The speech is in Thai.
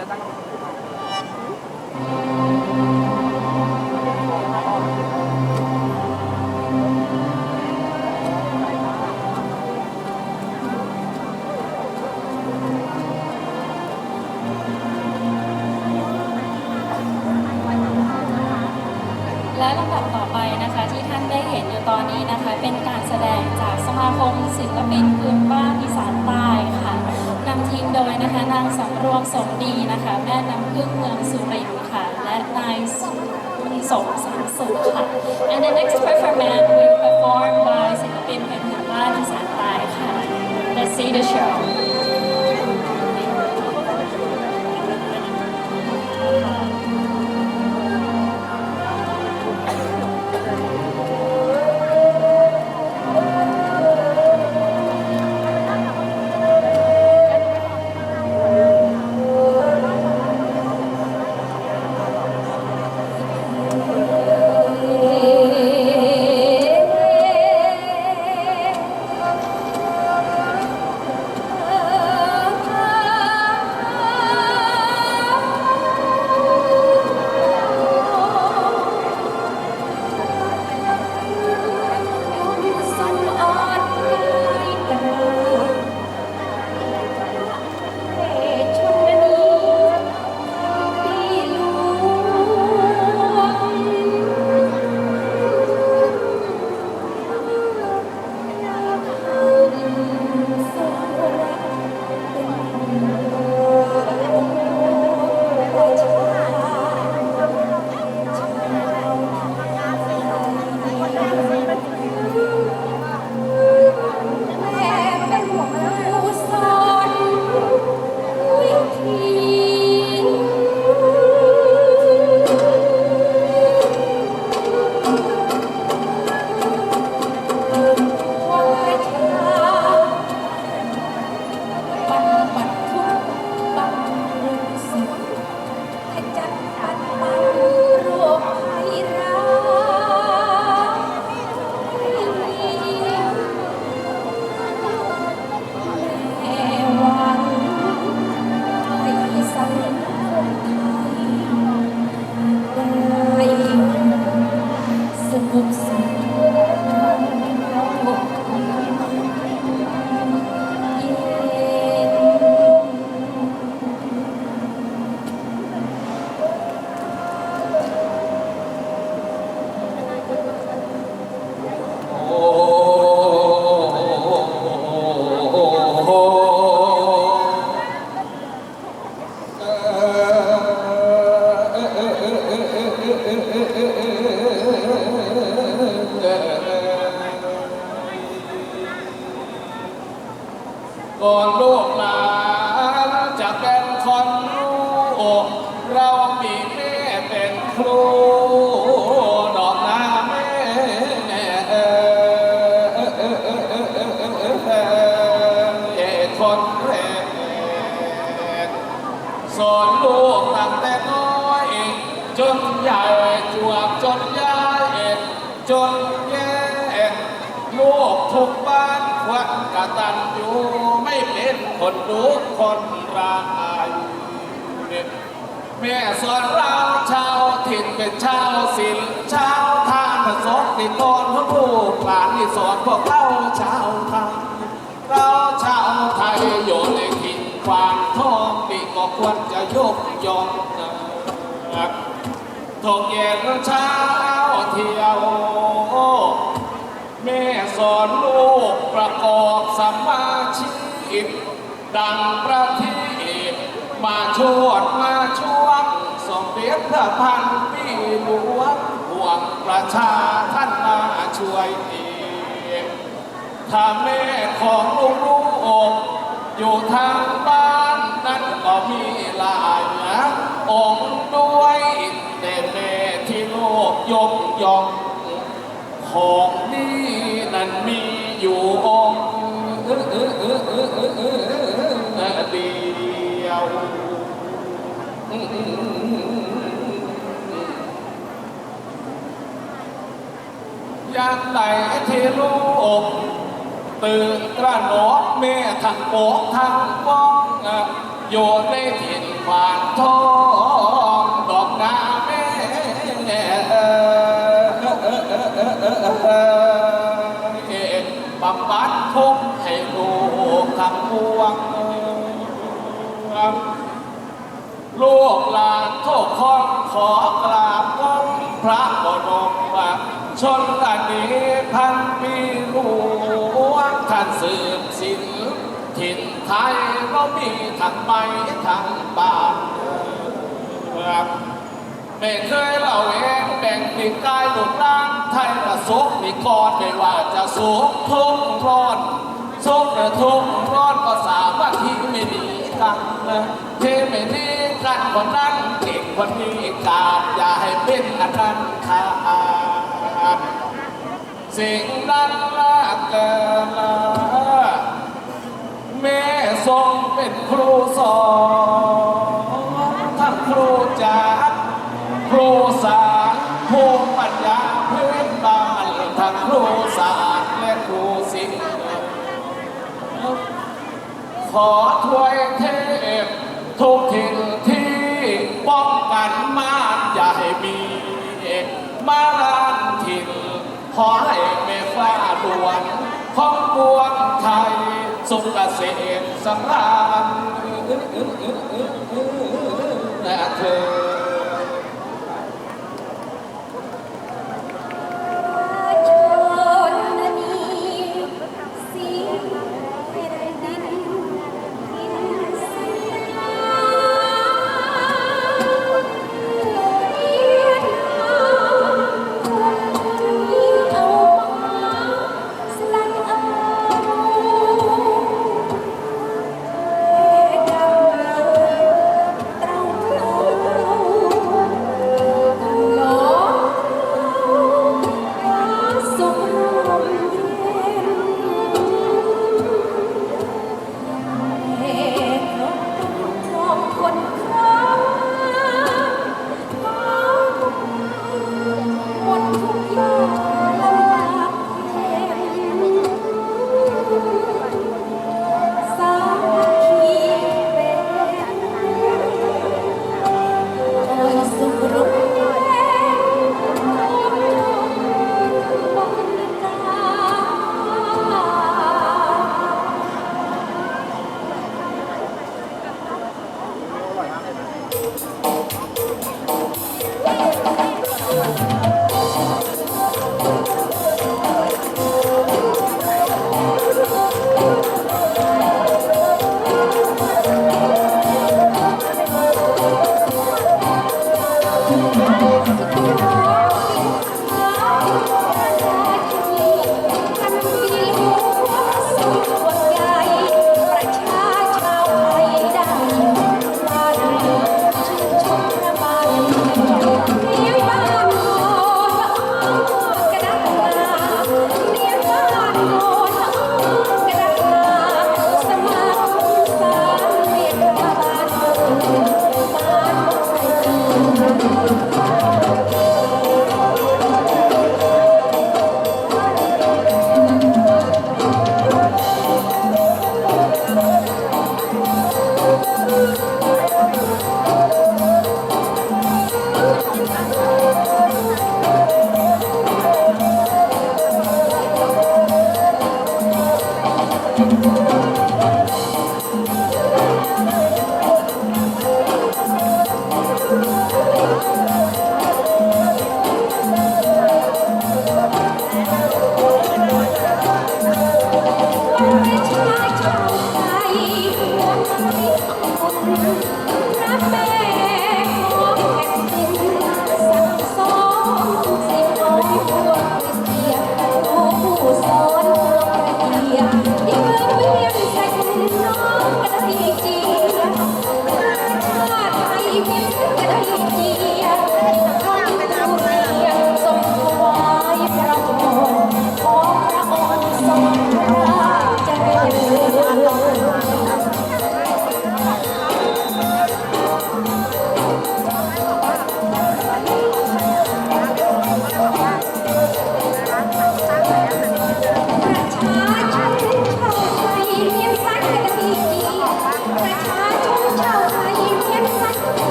และลำดับต่อไปนะคะที่ท่านได้เห็นอยู่ตอนนี้นะคะ เป็นการแสดงจากสมาคมศิลปินพื้นบ้าน นางสำรวมสมดีนะคะ แม่น้ำพึ่งเมืองสุรินทร์ค่ะ และนายสมสมสารสุขค่ะ and the next performance will perform by ศิลปินเพลงพื้นบ้านอีสานตายค่ะ let's see the show ส นดูคนร้ายแม่สอนเราชาวถิ่นเป็นชาวศิลป์ชาวทานผสมติดตนของลูกหลานที่สอนพวกเราชาวไทยเราชาวไทยอยู่ในถิ่นความท้องนี่ก็ควรจะยกย่องนะทงเย็นเช้า ดังประทีปมาชวดมาช่วงสมเด็จพระพันปีหลวงห่วงประชาท่านมาช่วยเองถ้าแม่ของลูกลูกอยู่ทางบ้านนั้นก็มีหลายนะองค์ด้วยแต่แม่ที่โลกยกย่องของนี่นั้นมีอยู่องค์เดียว ยามใดที่ลูกตื่นกระหนกแม่ทั้งโปกทั้งป้องอยู่ในถิ่นผ่านทองดอกนาแม่บำบัดทุกข์ให้ลูกทั้งปวง ลูกหลานทุกคนขอกราบก้มพระบรมชนอันนี้พันปีหลวงท่านสืบสินถิ่นไทยเรามีทั้งไม้ทั้งป่าเมืองไม่เคยเล่าเองแบ่งปีกกายหลุดร่างไทยประสบมีกอดไม่ว่าจะสุขทุกข์ร้อนสุขหรือทุกข์ร้อนก็สามารถที่ไม่ดีกันนะที่ไม่ดี กันคนนั้นเก่งคนนี้กาดอย่าให้เป็นอันนั้นขาดสิ่งนั้นละเกินละแม่ทรงเป็นครูสอนทั้งครูจากครูสารภูมิปัญญาพื้นบ้านทั้งครูศาสตร์และครูศิลป์ขอถวยเท มาลานถิ่นหอให้เมฟ้าดวนของปวงไทยสุขเกษมสำราญและเธอ